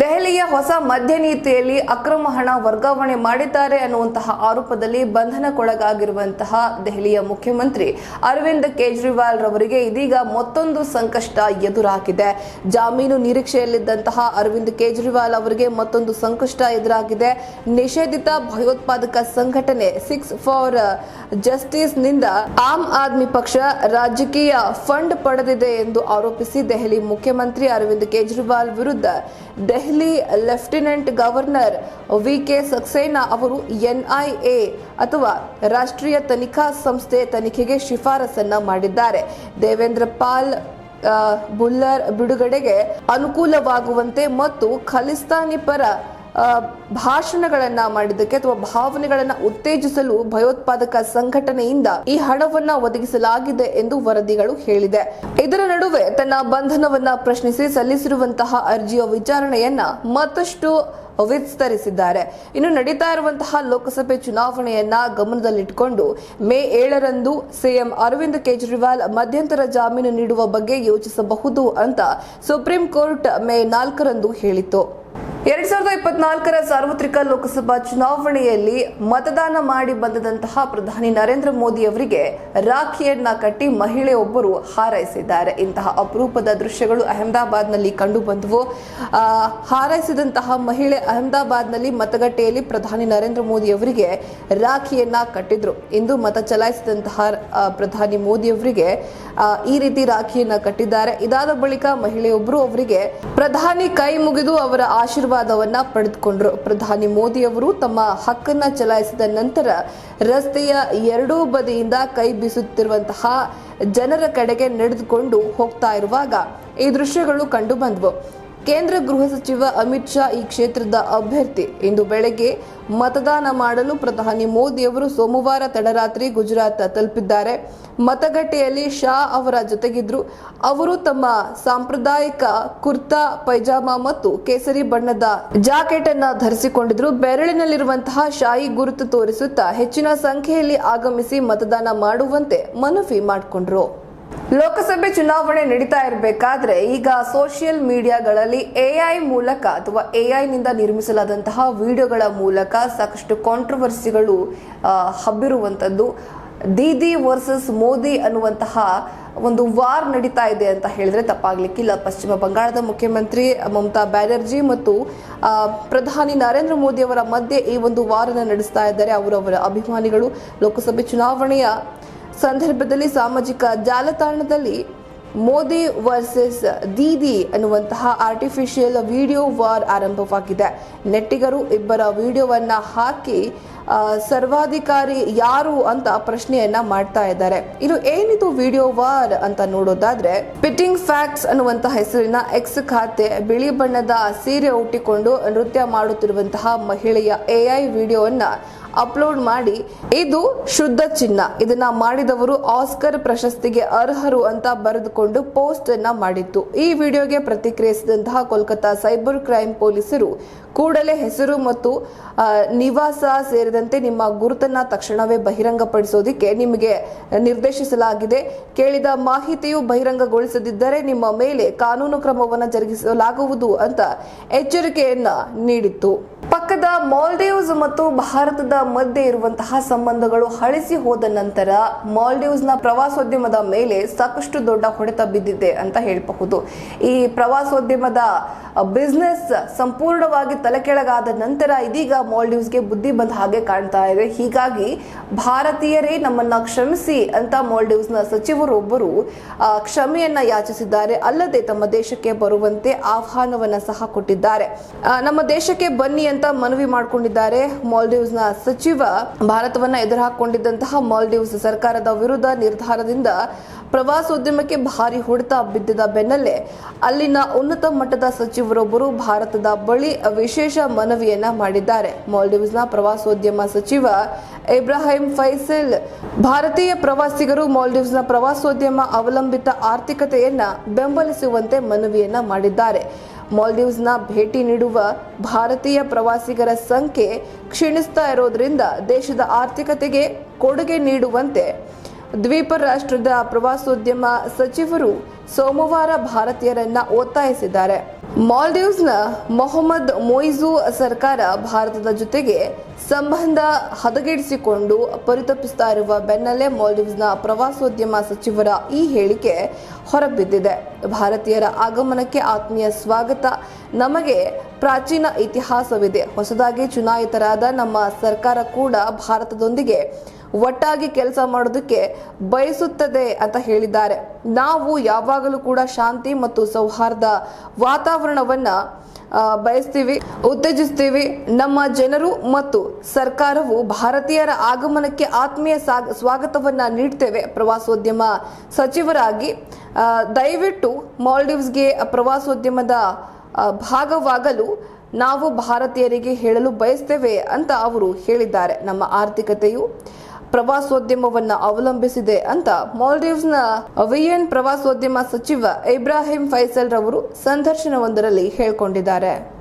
ದೆಹಲಿಯ ಹೊಸ ಮದ್ಯ ನೀತಿಯಲ್ಲಿ ಅಕ್ರಮ ಹಣ ವರ್ಗಾವಣೆ ಮಾಡಿದ್ದಾರೆ ಅನ್ನುವಂತಹ ಆರೋಪದಲ್ಲಿ ಬಂಧನಕ್ಕೊಳಗಾಗಿರುವಂತಹ ದೆಹಲಿಯ ಮುಖ್ಯಮಂತ್ರಿ ಅರವಿಂದ್ ಕೇಜ್ರಿವಾಲ್ ರವರಿಗೆ ಇದೀಗ ಮತ್ತೊಂದು ಸಂಕಷ್ಟ ಎದುರಾಗಿದೆ. ಜಾಮೀನು ನಿರೀಕ್ಷೆಯಲ್ಲಿದ್ದಂತಹ ಅರವಿಂದ್ ಕೇಜ್ರಿವಾಲ್ ಅವರಿಗೆ ಮತ್ತೊಂದು ಸಂಕಷ್ಟ ಎದುರಾಗಿದೆ. ನಿಷೇಧಿತ ಭಯೋತ್ಪಾದಕ ಸಂಘಟನೆ ಸಿಕ್ಸ್ ಫಾರ್ ಜಸ್ಟಿಸ್ನಿಂದ ಆಮ್ ಆದ್ಮಿ ಪಕ್ಷ ರಾಜಕೀಯ ಫಂಡ್ ಪಡೆದಿದೆ ಎಂದು ಆರೋಪಿಸಿ ದೆಹಲಿ ಮುಖ್ಯಮಂತ್ರಿ ಅರವಿಂದ್ ಕೇಜ್ರಿವಾಲ್ ವಿರುದ್ಧ Delhi lieutenant governor V K Saxena ಅವರು ಎನ್ಐಎ ಅಥವಾ ರಾಷ್ಟ್ರೀಯ ತನಿಖಾ ಸಂಸ್ಥೆ ತನಿಖೆಗೆ ಶಿಫಾರಸನ್ನ ಮಾಡಿದ್ದಾರೆ. ದೇವೇಂದ್ರ ಪಾಲ್ ಬುಲ್ಲರ್ ಬಿಡುಗಡೆಗೆ ಅನುಕೂಲವಾಗುವಂತೆ ಮತ್ತು ಖಲಿಸ್ತಾನಿ ಪರ ಭಾಷಣಗಳನ್ನ ಮಾಡಿದ್ದಕ್ಕೆ ಅಥವಾ ಭಾವನೆಗಳನ್ನ ಉತ್ತೇಜಿಸಲು ಭಯೋತ್ಪಾದಕ ಸಂಘಟನೆಯಿಂದ ಈ ಹಣವನ್ನ ಒದಗಿಸಲಾಗಿದೆ ಎಂದು ವರದಿಗಳು ಹೇಳಿದೆ. ಇದರ ನಡುವೆ ತನ್ನ ಬಂಧನವನ್ನ ಪ್ರಶ್ನಿಸಿ ಸಲ್ಲಿಸಿರುವಂತಹ ಅರ್ಜಿಯ ವಿಚಾರಣೆಯನ್ನ ಮತ್ತಷ್ಟು ವಿಸ್ತರಿಸಿದ್ದಾರೆ. ಇನ್ನು ನಡೀತಾ ಇರುವಂತಹ ಲೋಕಸಭೆ ಚುನಾವಣೆಯನ್ನ ಗಮನದಲ್ಲಿಟ್ಟುಕೊಂಡು ಮೇ ಏಳರಂದು ಸಿಎಂ ಅರವಿಂದ್ ಕೇಜ್ರಿವಾಲ್ ಮಧ್ಯಂತರ ಜಾಮೀನು ನೀಡುವ ಬಗ್ಗೆ ಯೋಚಿಸಬಹುದು ಅಂತ ಸುಪ್ರೀಂ ಕೋರ್ಟ್ ಮೇ ನಾಲ್ಕರಂದು ಹೇಳಿತ್ತು. ಎರಡ್ ಸಾವಿರದ ಇಪ್ಪತ್ನಾಲ್ಕರ ಸಾರ್ವತ್ರಿಕ ಲೋಕಸಭಾ ಚುನಾವಣೆಯಲ್ಲಿ ಮತದಾನ ಮಾಡಿ ಬಂದದಂತಹ ಪ್ರಧಾನಿ ನರೇಂದ್ರ ಮೋದಿ ಅವರಿಗೆ ರಾಖಿಯನ್ನ ಕಟ್ಟಿ ಮಹಿಳೆಯೊಬ್ಬರು ಹಾರೈಸಿದ್ದಾರೆ. ಇಂತಹ ಅಪರೂಪದ ದೃಶ್ಯಗಳು ಅಹಮದಾಬಾದ್ನಲ್ಲಿ ಕಂಡು ಬಂದವು. ಹಾರೈಸಿದಂತಹ ಮಹಿಳೆ ಅಹಮದಾಬಾದ್ನಲ್ಲಿ ಮತಗಟ್ಟೆಯಲ್ಲಿ ಪ್ರಧಾನಿ ನರೇಂದ್ರ ಮೋದಿ ಅವರಿಗೆ ರಾಖಿಯನ್ನ ಕಟ್ಟಿದ್ರು. ಇಂದು ಮತ ಚಲಾಯಿಸಿದಂತಹ ಪ್ರಧಾನಿ ಮೋದಿ ಅವರಿಗೆ ಈ ರೀತಿ ರಾಖಿಯನ್ನ ಕಟ್ಟಿದ್ದಾರೆ. ಇದಾದ ಬಳಿಕ ಮಹಿಳೆಯೊಬ್ಬರು ಅವರಿಗೆ ಪ್ರಧಾನಿ ಕೈ ಮುಗಿದು ಅವರ ಆಶೀರ್ವಾದವನ್ನ ಪಡೆದುಕೊಂಡರು. ಪ್ರಧಾನಿ ಮೋದಿ ಅವರು ತಮ್ಮ ಹಕ್ಕನ್ನ ಚಲಾಯಿಸಿದ ನಂತರ ರಸ್ತೆಯ ಎರಡೂ ಬದಿಯಿಂದ ಕೈ ಬೀಸುತ್ತಿರುವಂತಹ ಜನರ ಕಡೆಗೆ ನಡೆದುಕೊಂಡು ಹೋಗ್ತಾ ಇರುವಾಗ ಈ ದೃಶ್ಯಗಳು ಕಂಡು ಬಂದವು. ಕೇಂದ್ರ ಗೃಹ ಸಚಿವ ಅಮಿತ್ ಶಾ ಈ ಕ್ಷೇತ್ರದ ಅಭ್ಯರ್ಥಿ. ಇಂದು ಬೆಳಗ್ಗೆ ಮತದಾನ ಮಾಡಲು ಪ್ರಧಾನಿ ಮೋದಿ ಅವರು ಸೋಮವಾರ ತಡರಾತ್ರಿ ಗುಜರಾತ್ ತಲುಪಿದ್ದಾರೆ. ಮತಗಟ್ಟೆಯಲ್ಲಿ ಶಾ ಅವರ ಜೊತೆಗಿದ್ರು. ಅವರು ತಮ್ಮ ಸಾಂಪ್ರದಾಯಿಕ ಕುರ್ತಾ, ಪೈಜಾಮಾ ಮತ್ತು ಕೇಸರಿ ಬಣ್ಣದ ಜಾಕೆಟ್ ಅನ್ನ ಧರಿಸಿಕೊಂಡಿದ್ರು. ಬೆರಳಿನಲ್ಲಿರುವಂತಹ ಶಾಯಿ ಗುರುತು ತೋರಿಸುತ್ತಾ ಹೆಚ್ಚಿನ ಸಂಖ್ಯೆಯಲ್ಲಿ ಆಗಮಿಸಿ ಮತದಾನ ಮಾಡುವಂತೆ ಮನವಿ ಮಾಡಿಕೊಂಡ್ರು. ಲೋಕಸಭೆ ಚುನಾವಣೆ ನಡೀತಾ ಇರಬೇಕಾದ್ರೆ ಈಗ ಸೋಷಿಯಲ್ ಮೀಡಿಯಾಗಳಲ್ಲಿ ಎಐ ಮೂಲಕ ಅಥವಾ ಎಐ ನಿಂದ ನಿರ್ಮಿಸಲಾದಂತಹ ವಿಡಿಯೋಗಳ ಮೂಲಕ ಸಾಕಷ್ಟು ಕಾಂಟ್ರವರ್ಸಿಗಳು ಹಬ್ಬಿರುವಂಥದ್ದು ದೀದಿ ವರ್ಸಸ್ ಮೋದಿ ಅನ್ನುವಂತಹ ಒಂದು ವಾರ್ ನಡೀತಾ ಇದೆ ಅಂತ ಹೇಳಿದ್ರೆ ತಪ್ಪಾಗ್ಲಿಕ್ಕಿಲ್ಲ. ಪಶ್ಚಿಮ ಬಂಗಾಳದ ಮುಖ್ಯಮಂತ್ರಿ ಮಮತಾ ಬ್ಯಾನರ್ಜಿ ಮತ್ತು ಪ್ರಧಾನಿ ನರೇಂದ್ರ ಮೋದಿ ಅವರ ಮಧ್ಯೆ ಈ ಒಂದು ವಾರನ್ನು ನಡೆಸ್ತಾ ಇದ್ದಾರೆ. ಅವರವರ ಅಭಿಮಾನಿಗಳು, ಲೋಕಸಭೆ ಚುನಾವಣೆಯ ಸಂದರ್ಭದಲ್ಲಿ ಸಾಮಾಜಿಕ ಜಾಲತಾಣದಲ್ಲಿ ಮೋದಿ ವರ್ಸಸ್ ದೀದಿ ಅನ್ನುವಂತಹ ಆರ್ಟಿಫಿಷಿಯಲ್ ವಿಡಿಯೋ ವಾರ್ ಆರಂಭವಾಗಿದೆ. ನೆಟ್ಟಿಗರು ಇಬ್ಬರ ವಿಡಿಯೋವನ್ನ ಹಾಕಿ ಸರ್ವಾಧಿಕಾರಿ ಯಾರು ಅಂತ ಪ್ರಶ್ನೆಯನ್ನ ಮಾಡ್ತಾ ಇದ್ದಾರೆ. ಇದು ಏನಿದು ವಿಡಿಯೋ ವಾರ್ ಅಂತ ನೋಡೋದಾದ್ರೆ ಪಿಟ್ಟಿಂಗ್ ಫ್ಯಾಕ್ಟ್ಸ್ ಅನ್ನುವಂತಹ ಹೆಸರಿನ ಎಕ್ಸ್ ಖಾತೆ ಬಿಳಿ ಬಣ್ಣದ ಸೀರೆ ಉಟ್ಟಿಕೊಂಡು ನೃತ್ಯ ಮಾಡುತ್ತಿರುವಂತಹ ಮಹಿಳೆಯ ಎಐ ವಿಡಿಯೋವನ್ನ ಅಪ್ಲೋಡ್ ಮಾಡಿ. ಇದು ಶುದ್ಧ ಚಿನ್ನ. ಇದನ್ನ ಮಾಡಿದವರು ಆಸ್ಕರ್ ಪ್ರಶಸ್ತಿಗೆ ಅರ್ಹರು ಅಂತ ಬರೆದುಕೊಂಡು ಪೋಸ್ಟ್ ಅನ್ನ ಮಾಡಿತ್ತು. ಈ ವಿಡಿಯೋಗೆ ಪ್ರತಿಕ್ರಿಯಿಸಿದಂತಹ ಕೋಲ್ಕತ್ತಾ ಸೈಬರ್ ಕ್ರೈಮ್ ಪೊಲೀಸರು ಕೂಡಲೇ ಹೆಸರು ಮತ್ತು ನಿವಾಸ ಸೇರಿದಂತೆ ನಿಮ್ಮ ಗುರುತನ್ನ ತಕ್ಷಣವೇ ಬಹಿರಂಗಪಡಿಸೋದಿಕ್ಕೆ ನಿಮಗೆ ನಿರ್ದೇಶಿಸಲಾಗಿದೆ. ಕೇಳಿದ ಮಾಹಿತಿಯು ಬಹಿರಂಗಗೊಳಿಸದಿದ್ದರೆ ನಿಮ್ಮ ಮೇಲೆ ಕಾನೂನು ಕ್ರಮವನ್ನು ಜರುಗಿಸಲಾಗುವುದು ಅಂತ ಎಚ್ಚರಿಕೆಯನ್ನ ನೀಡಿತ್ತು. ಪಕ್ಕದ ಮಾಲ್ದೀವ್ಸ್ ಮತ್ತು ಭಾರತದ ಮಧ್ಯೆ ಇರುವಂತಹ ಸಂಬಂಧಗಳು ಹಳಿಸಿ ಹೋದ ನಂತರ ಮಾಲ್ಡೀವ್ಸ್ನ ಪ್ರವಾಸೋದ್ಯಮದ ಮೇಲೆ ಸಾಕಷ್ಟು ದೊಡ್ಡ ಹೊಡೆತ ಬಿದ್ದಿದೆ ಅಂತ ಹೇಳಬಹುದು. ಈ ಪ್ರವಾಸೋದ್ಯಮದ ಬಿಸ್ನೆಸ್ ಸಂಪೂರ್ಣವಾಗಿ ತಲೆಕೆಳಗಾದ ನಂತರ ಇದೀಗ ಮಾಲ್ಡೀವ್ಸ್ಗೆ ಬುದ್ಧಿ ಬಂದ ಹಾಗೆ ಕಾಣ್ತಾ ಇದೆ. ಹೀಗಾಗಿ ಭಾರತೀಯರೇ ನಮ್ಮನ್ನ ಕ್ಷಮಿಸಿ ಅಂತ ಮಾಲ್ಡೀವ್ಸ್ನ ಸಚಿವರೊಬ್ಬರು ಕ್ಷಮೆಯನ್ನ ಯಾಚಿಸಿದ್ದಾರೆ. ಅಲ್ಲದೆ ತಮ್ಮ ದೇಶಕ್ಕೆ ಬರುವಂತೆ ಆಹ್ವಾನವನ್ನ ಸಹ ಕೊಟ್ಟಿದ್ದಾರೆ. ನಮ್ಮ ದೇಶಕ್ಕೆ ಬನ್ನಿ ಅಂತ ಮನವಿ ಮಾಡಿಕೊಂಡಿದ್ದಾರೆ ಮಾಲ್ಡೀವ್ಸ್ನ ಸಚಿವ ಭಾರತವನ್ನ ಎದುರು ಹಾಕೊಂಡಿದ್ದಂತಹ ಮಾಲ್ಡೀವ್ಸ್ ಸರ್ಕಾರದ ವಿರುದ್ಧ ನಿರ್ಧಾರದಿಂದ ಪ್ರವಾಸೋದ್ಯಮಕ್ಕೆ ಭಾರಿ ಹೊಡೆತ ಬಿದ್ದಿದ ಬೆನ್ನಲ್ಲೇ ಅಲ್ಲಿನ ಉನ್ನತ ಮಟ್ಟದ ಸಚಿವರೊಬ್ಬರು ಭಾರತದ ಬಳಿ ವಿಶೇಷ ಮನವಿಯನ್ನ ಮಾಡಿದ್ದಾರೆ. ಮಾಲ್ಡೀವ್ಸ್ನ ಪ್ರವಾಸೋದ್ಯಮ ಸಚಿವ ಇಬ್ರಾಹಿಂ ಫೈಸಲ್, ಭಾರತೀಯ ಪ್ರವಾಸಿಗರು ಮಾಲ್ಡೀವ್ಸ್ನ ಪ್ರವಾಸೋದ್ಯಮ ಅವಲಂಬಿತ ಆರ್ಥಿಕತೆಯನ್ನ ಬೆಂಬಲಿಸುವಂತೆ ಮನವಿಯನ್ನ ಮಾಡಿದ್ದಾರೆ. ಮಾಲ್ಡೀವ್ಸ್ನ ಭೇಟಿ ನೀಡುವ ಭಾರತೀಯ ಪ್ರವಾಸಿಗರ ಸಂಖ್ಯೆ ಕ್ಷೀಣಿಸ್ತಾ ಇರೋದ್ರಿಂದ ದೇಶದ ಆರ್ಥಿಕತೆಗೆ ಕೊಡುಗೆ ನೀಡುವಂತೆ ದ್ವೀಪ ರಾಷ್ಟ್ರದ ಪ್ರವಾಸೋದ್ಯಮ ಸಚಿವರು ಸೋಮವಾರ ಭಾರತೀಯರನ್ನ ಒತ್ತಾಯಿಸಿದ್ದಾರೆ. ಮಾಲ್ಡೀವ್ಸ್ನ ಮೊಹಮ್ಮದ್ ಮೊಯ್ಜು ಸರ್ಕಾರ ಭಾರತದ ಜೊತೆಗೆ ಸಂಬಂಧ ಹದಗೆಡಿಸಿಕೊಂಡು ಪರಿತಪಿಸ್ತಾ ಇರುವ ಬೆನ್ನಲ್ಲೇ ಮಾಲ್ಡೀವ್ಸ್ನ ಪ್ರವಾಸೋದ್ಯಮ ಸಚಿವರ ಈ ಹೇಳಿಕೆ ಹೊರಬಿದ್ದಿದೆ. ಭಾರತೀಯರ ಆಗಮನಕ್ಕೆ ಆತ್ಮೀಯ ಸ್ವಾಗತ. ನಮಗೆ ಪ್ರಾಚೀನ ಇತಿಹಾಸವಿದೆ. ಹೊಸದಾಗಿ ಚುನಾಯಿತರಾದ ನಮ್ಮ ಸರ್ಕಾರ ಕೂಡ ಭಾರತದೊಂದಿಗೆ ಒಟ್ಟಾಗಿ ಕೆಲಸ ಮಾಡೋದಕ್ಕೆ ಬಯಸುತ್ತದೆ ಅಂತ ಹೇಳಿದ್ದಾರೆ. ನಾವು ಯಾವಾಗಲೂ ಕೂಡ ಶಾಂತಿ ಮತ್ತು ಸೌಹಾರ್ದ ವಾತಾವರಣವನ್ನ ಬಯಸ್ತೀವಿ, ಉತ್ತೇಜಿಸ್ತೀವಿ. ನಮ್ಮ ಜನರು ಮತ್ತು ಸರ್ಕಾರವು ಭಾರತೀಯರ ಆಗಮನಕ್ಕೆ ಆತ್ಮೀಯ ಸ್ವಾಗತವನ್ನ ನೀಡ್ತೇವೆ. ಪ್ರವಾಸೋದ್ಯಮ ಸಚಿವರಾಗಿ ದಯವಿಟ್ಟು ಮಾಲ್ಡೀವ್ಸ್ಗೆ ಪ್ರವಾಸೋದ್ಯಮದ ಭಾಗವಾಗಲು ನಾವು ಭಾರತೀಯರಿಗೆ ಹೇಳಲು ಬಯಸ್ತೇವೆ ಅಂತ ಅವರು ಹೇಳಿದ್ದಾರೆ. ನಮ್ಮ ಆರ್ಥಿಕತೆಯು ಪ್ರವಾಸೋದ್ಯಮವನ್ನ ಅವಲಂಬಿಸಿದೆ ಅಂತ ಮಾಲ್ಡೀವ್ಸ್ನ ಅವಿಯನ್ ಪ್ರವಾಸೋದ್ಯಮ ಸಚಿವ ಇಬ್ರಾಹಿಂ ಫೈಸಲ್ ರವರು ಸಂದರ್ಶನವೊಂದರಲ್ಲಿ ಹೇಳಿಕೊಂಡಿದ್ದಾರೆ.